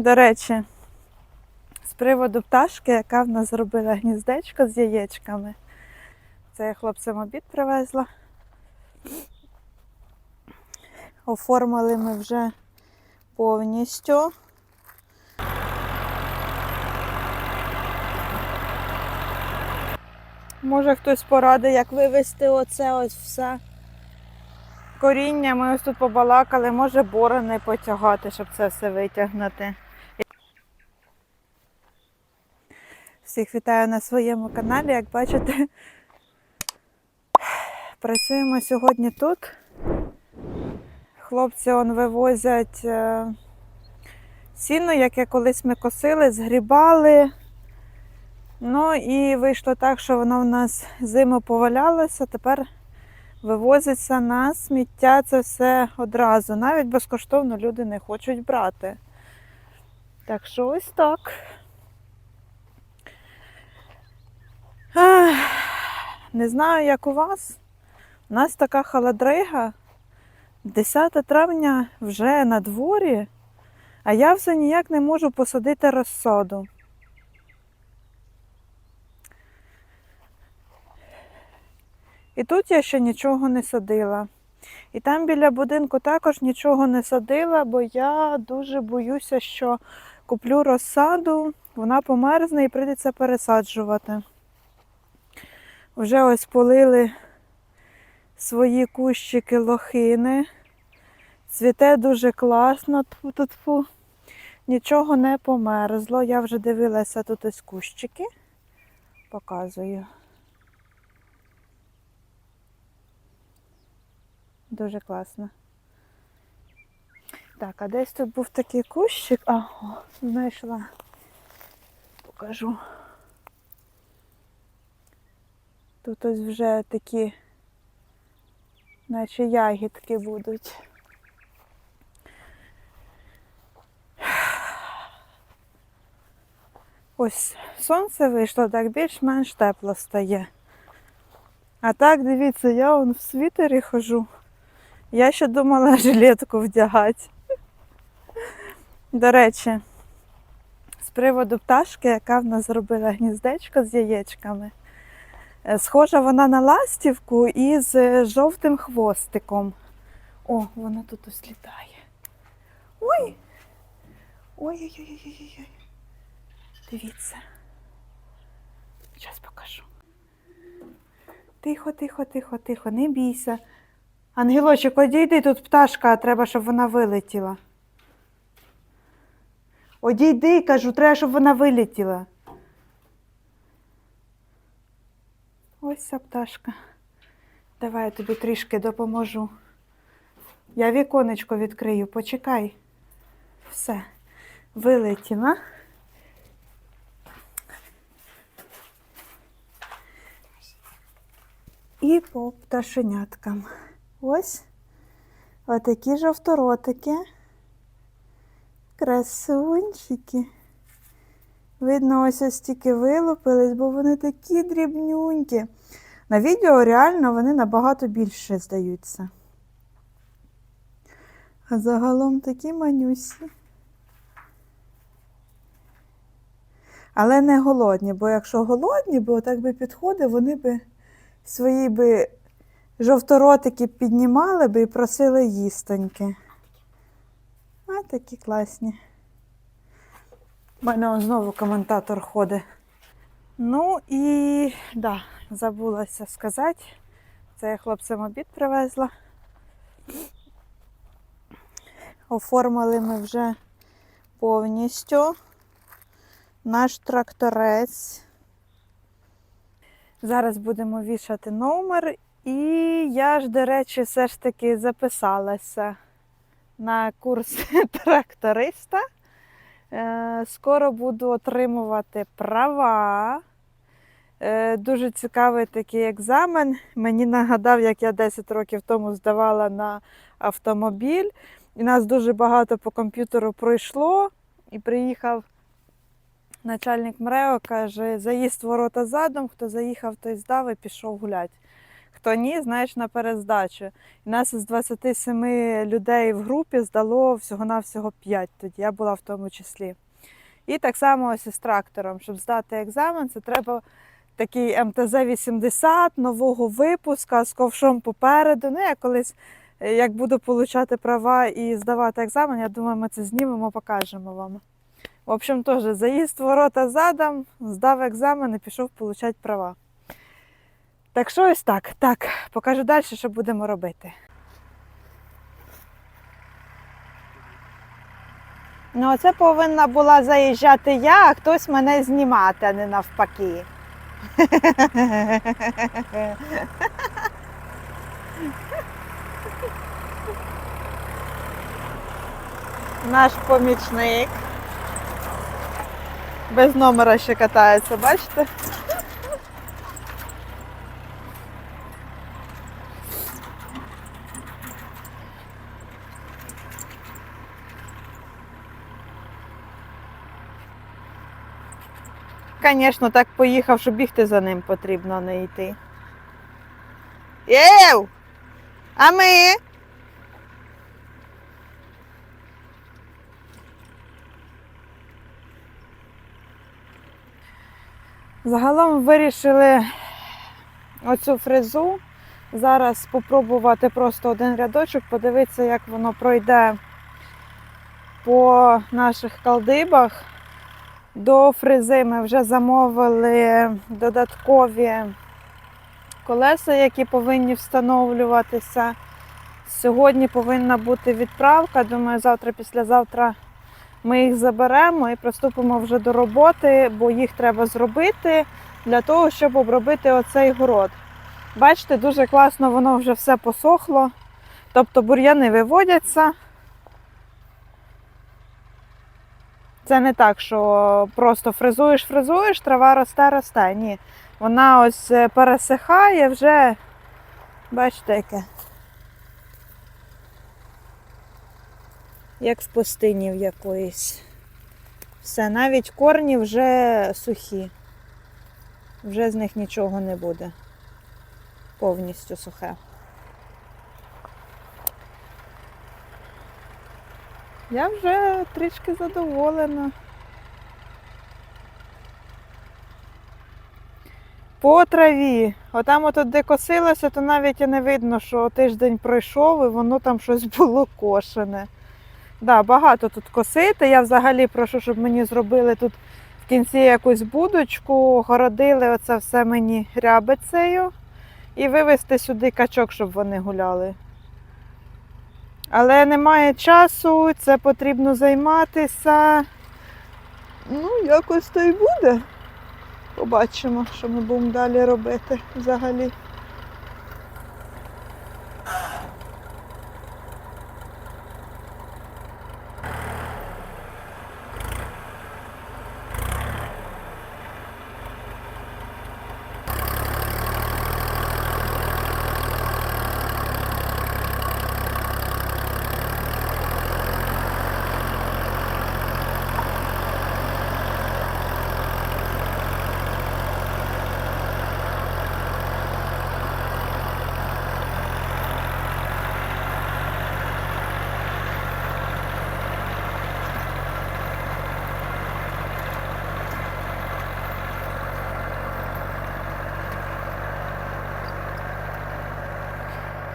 До речі, з приводу пташки, яка в нас зробила гніздечко з яєчками. Це я хлопцям обід привезла. Оформили ми вже повністю. Може хтось порадить, як вивести оце ось все коріння. Ми ось тут побалакали, може борони потягати, щоб це все витягнути. Всіх вітаю на своєму каналі. Як бачите, працюємо сьогодні тут. Хлопці он вивозять е, сіно, яке колись ми косили, згрібали. Ну і вийшло так, що воно в нас зиму повалялося, тепер вивозиться на сміття це все одразу. Навіть безкоштовно люди не хочуть брати. Так що ось так. Не знаю, як у вас. У нас така холодрига. 10 травня вже на дворі, а я все ніяк не можу посадити розсаду. І тут я ще нічого не садила. І там біля будинку також нічого не садила, бо я дуже боюся, що куплю розсаду, вона померзне і прийдеться пересаджувати. Вже ось полили свої кущики лохини. Цвіте дуже класно, тфу-тфу. Нічого не померзло. Я вже дивилася тут ось кущики. Показую. Дуже класно. Так, а десь тут був такий кущик. А, знайшла. Покажу. Тут ось вже такі, наче ягідки будуть. Ось сонце вийшло, так більш-менш тепло стає. А так, дивіться, я вон в світері хожу. Я ще думала жилетку вдягати. До речі, з приводу пташки, яка в нас зробила гніздечко з яєчками. Е, Схожа вона на ластівку із е, жовтим хвостиком. О, вона тут ось літає. Ой! Ой-ой-ой-ой-ой. Дивіться. Зараз покажу. Тихо, тихо, тихо, тихо, не бійся. Ангелочок, одійди, тут пташка, треба, щоб вона вилетіла. Одійди, кажу, треба, щоб вона вилетіла. Ось ця пташка. Давай я тобі трішки допоможу. Я віконечко відкрию, почекай. Все, вилетіла. І по пташеняткам. Ось отакі жовторотики. Красунчики. Видно, ось ось тільки вилупились, бо вони такі дрібнюнькі. На відео реально вони набагато більше здаються. А загалом такі манюсі. Але не голодні, бо якщо голодні, бо так би підходив, вони би свої би жовторотики піднімали би і просили їстоньки. А такі класні. У мене знову коментатор ходить. Ну і да, забулася сказати. Це я хлопцям обід привезла. Оформили ми вже повністю наш тракторець. Зараз будемо вішати номер. І я ж, до речі, все ж таки записалася на курс тракториста. Е, Скоро буду отримувати права. Е, Дуже цікавий такий екзамен. Мені нагадав, як я 10 років тому здавала на автомобіль. І нас дуже багато по комп'ютеру пройшло. І приїхав начальник МРЕО, каже, заїзд ворота задом, хто заїхав, той здав і пішов гуляти. Хто ні, знаєш на перездачу. І нас з 27 людей в групі здало всього-навсього 5 тоді. Я була в тому числі. І так само ось із трактором. Щоб здати екзамен, це треба такий МТЗ-80 нового випуска з ковшом попереду. Ну, я колись, е, як буду получати права і здавати екзамен, я думаю, ми це знімемо, покажемо вам. В общем, теж заїзд ворота задом, здав екзамен і пішов получати права. Так що ось так. Так, покажу далі, що будемо робити. Ну, оце повинна була заїжджати я, а хтось мене знімати, а не навпаки. Наш помічник. Без номера ще катається, бачите? Звісно, так поїхав, що бігти за ним потрібно не йти. Єв! А ми? Загалом вирішили оцю фрезу зараз спробувати просто один рядочок, подивитися, як воно пройде по наших калдибах. До фрези ми вже замовили додаткові колеса, які повинні встановлюватися. Сьогодні повинна бути відправка. Думаю, завтра, післязавтра ми їх заберемо і приступимо вже до роботи, бо їх треба зробити для того, щоб обробити оцей город. Бачите, дуже класно воно вже все посохло. Тобто бур'яни виводяться. Це не так, що просто фрезуєш, фрезуєш, трава росте, росте. Ні. Вона ось е, пересихає вже, бачите, яке. Як з пустині в якоїсь. Все, навіть корні вже сухі. Вже з них нічого не буде. Повністю сухе. Я вже трішки задоволена. По траві. Отам от де косилося, то навіть і не видно, що тиждень пройшов і воно там щось було кошене. Да, багато тут косити. Я взагалі прошу, щоб мені зробили тут в кінці якусь будочку, огородили оце все мені рябицею і вивезти сюди качок, щоб вони гуляли. Але немає часу, це потрібно займатися. Ну, якось то й буде. Побачимо, що ми будемо далі робити взагалі.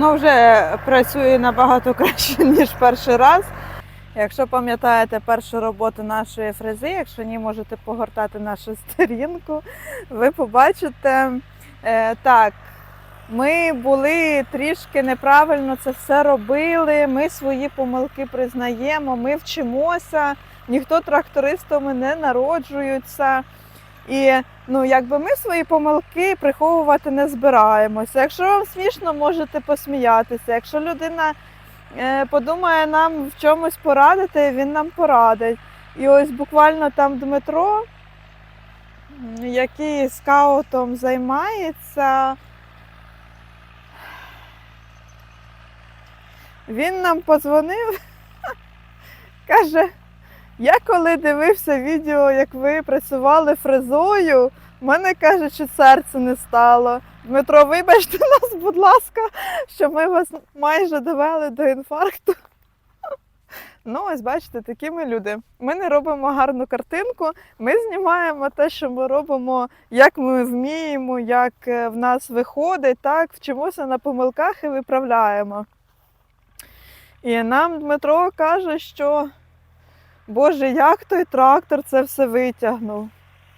Ну, вже працює набагато краще, ніж перший раз. Якщо пам'ятаєте першу роботу нашої фрези, якщо ні, можете погортати нашу сторінку, ви побачите. Е, так, ми були трішки неправильно це все робили. Ми свої помилки признаємо, ми вчимося, ніхто трактористами не народжується. І ну, якби ми свої помилки приховувати не збираємося. Якщо вам смішно, можете посміятися. Якщо людина е, подумає нам в чомусь порадити, він нам порадить. І ось буквально там Дмитро, який скаутом займається, він нам подзвонив, каже. Я коли дивився відео, як ви працювали фрезою, в мене каже, що серце не стало. Дмитро, вибачте нас, будь ласка, що ми вас майже довели до інфаркту. Ну, ось бачите, такі ми люди. Ми не робимо гарну картинку, ми знімаємо те, що ми робимо, як ми вміємо, як е, в нас виходить, так, вчимося на помилках і виправляємо. І нам Дмитро каже, що Боже, як той трактор це все витягнув.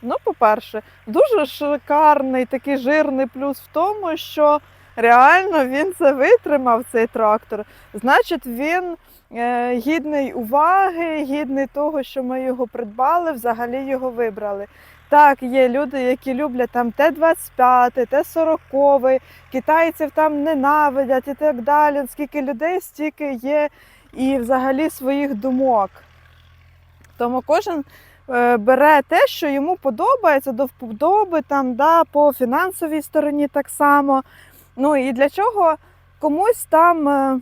Ну, по-перше, дуже шикарний такий жирний плюс в тому, що реально він це витримав, цей трактор. Значить, він е, гідний уваги, гідний того, що ми його придбали, взагалі його вибрали. Так, є люди, які люблять там Т-25, Т-40, китайців там ненавидять і так далі. Скільки людей, стільки є і взагалі своїх думок. Тому кожен е, бере те, що йому подобається, до вподоби, там, да, по фінансовій стороні так само. Ну і для чого комусь там е,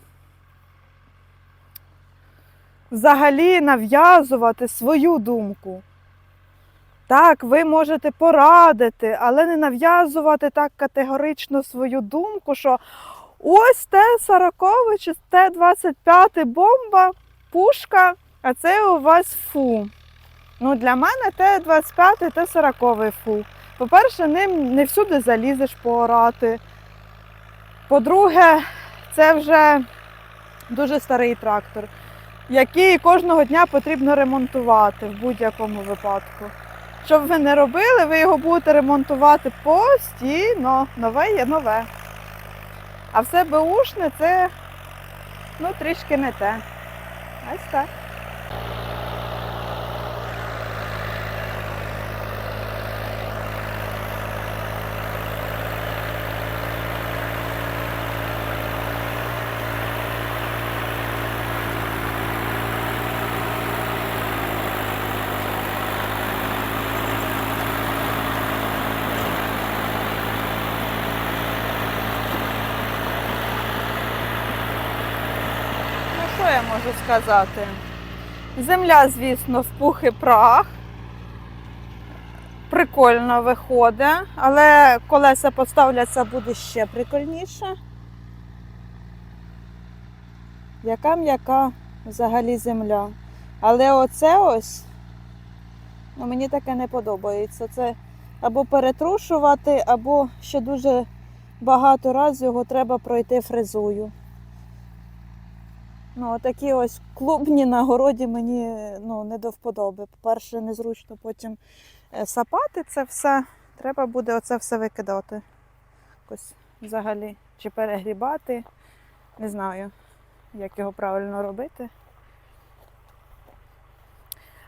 взагалі нав'язувати свою думку. Так, ви можете порадити, але не нав'язувати так категорично свою думку, що ось Т-40 чи Т-25 бомба, пушка, а це у вас фу. Ну, для мене Т-25, Т-40 фу. По-перше, ним не всюди залізеш поорати. По-друге, це вже дуже старий трактор, який кожного дня потрібно ремонтувати в будь-якому випадку. Що б ви не робили, ви його будете ремонтувати постійно. Нове є нове. А все беушне це ну, трішки не те. Ось так. Ну, що я можу сказати? Земля, звісно, в пух і прах. Прикольно виходить, але колеса поставляться буде ще прикольніше. Яка м'яка взагалі земля. Але оце ось, ну, мені таке не подобається. Це або перетрушувати, або ще дуже багато разів його треба пройти фрезою. Ну, такі ось клубні на городі мені ну, не до вподоби. По-перше, незручно потім е, сапати це все. Треба буде оце все викидати. Якось взагалі. Чи перегрібати. Не знаю, як його правильно робити.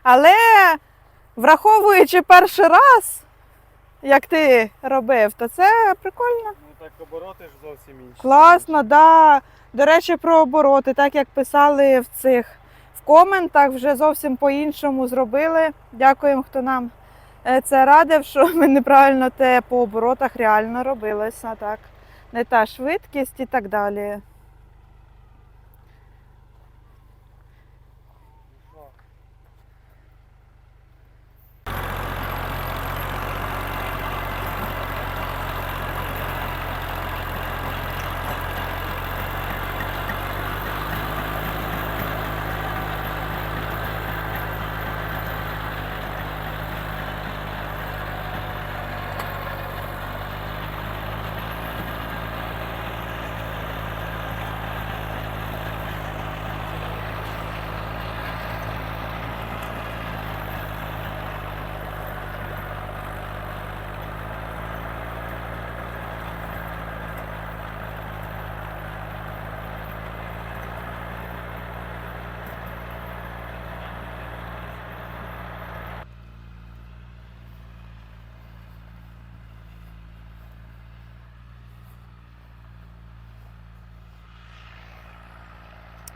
Але враховуючи перший раз, як ти робив, то це прикольно. Так обороти ж зовсім інші. Класно, да. До речі, про обороти, так як писали в цих в коментах, вже зовсім по-іншому зробили. Дякуємо, хто нам е, це радив, що ми неправильно те по оборотах реально робилося. Так. Не та швидкість і так далі. Що?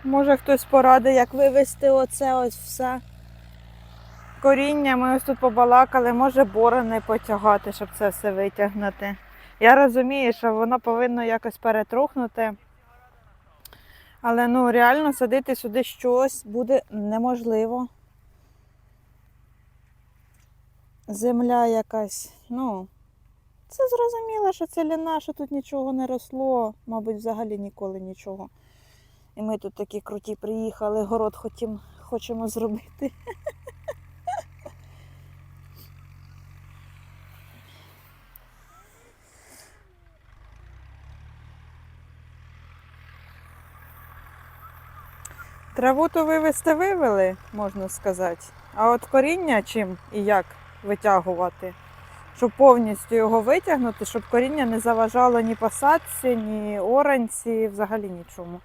Може хтось порадить, як вивести оце ось все. Коріння, ми ось тут побалакали, може борони потягати, щоб це все витягнути. Я розумію, що воно повинно якось перетрухнути. Але ну реально садити сюди щось буде неможливо. Земля якась, ну, це зрозуміло, що це ліна, що тут нічого не росло, мабуть, взагалі ніколи нічого. І ми тут такі круті приїхали, город хотім, хочемо зробити. Траву то вивезти вивели, можна сказати. А от коріння чим і як витягувати? Щоб повністю його витягнути, щоб коріння не заважало ні посадці, ні оранці, взагалі нічому.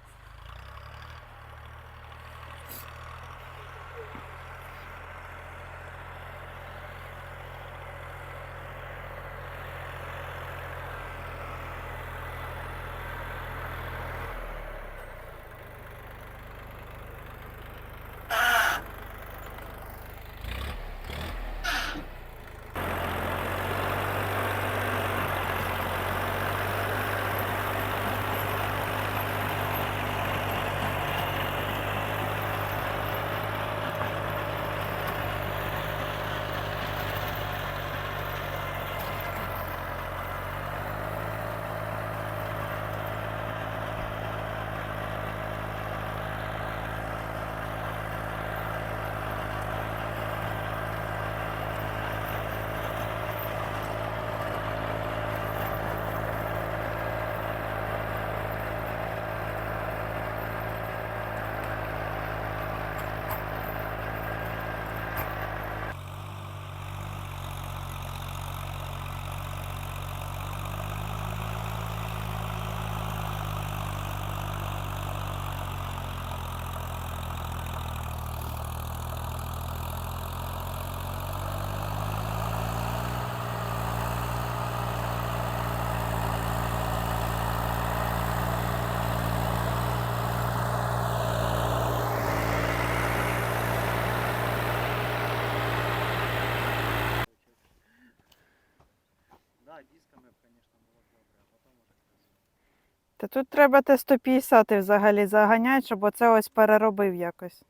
Та тут треба те 150 взагалі заганяти, щоб оце ось переробив якось.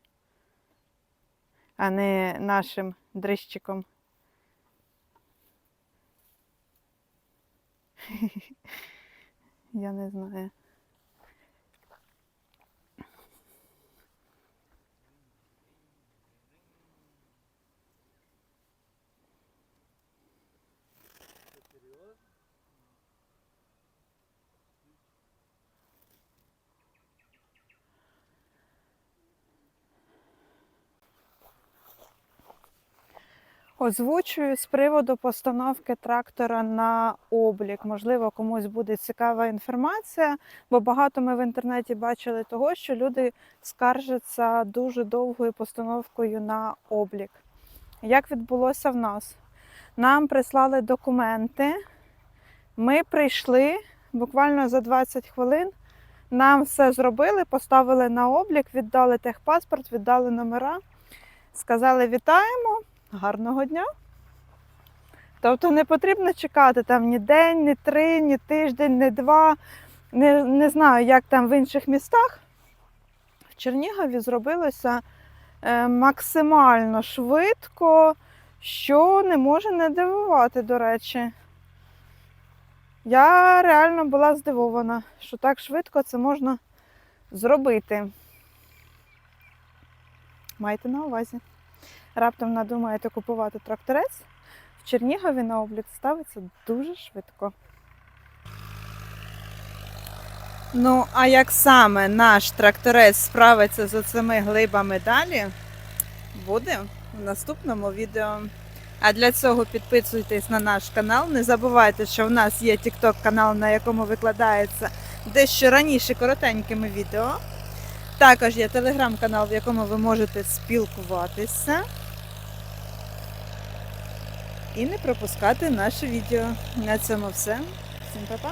А не нашим дрищиком. Я не знаю. Озвучую з приводу постановки трактора на облік. Можливо, комусь буде цікава інформація, бо багато ми в інтернеті бачили того, що люди скаржаться дуже довгою постановкою на облік. Як відбулося в нас? Нам прислали документи, ми прийшли буквально за 20 хвилин. Нам все зробили, поставили на облік, віддали техпаспорт, віддали номера, сказали вітаємо. Гарного дня. Тобто не потрібно чекати там ні день, ні три, ні тиждень, ні два. Не, не знаю, як там в інших містах. В Чернігові зробилося е, максимально швидко, що не може не дивувати, до речі. Я реально була здивована, що так швидко це можна зробити. Майте на увазі раптом надумаєте купувати тракторець, в Чернігові на облік ставиться дуже швидко. Ну, а як саме наш тракторець справиться з оцими глибами далі, буде в наступному відео. А для цього підписуйтесь на наш канал. Не забувайте, що в нас є TikTok канал, на якому викладається дещо раніше коротенькими відео. Також є телеграм-канал, в якому ви можете спілкуватися і не пропускати наше відео. На цьому все. Всім па-па!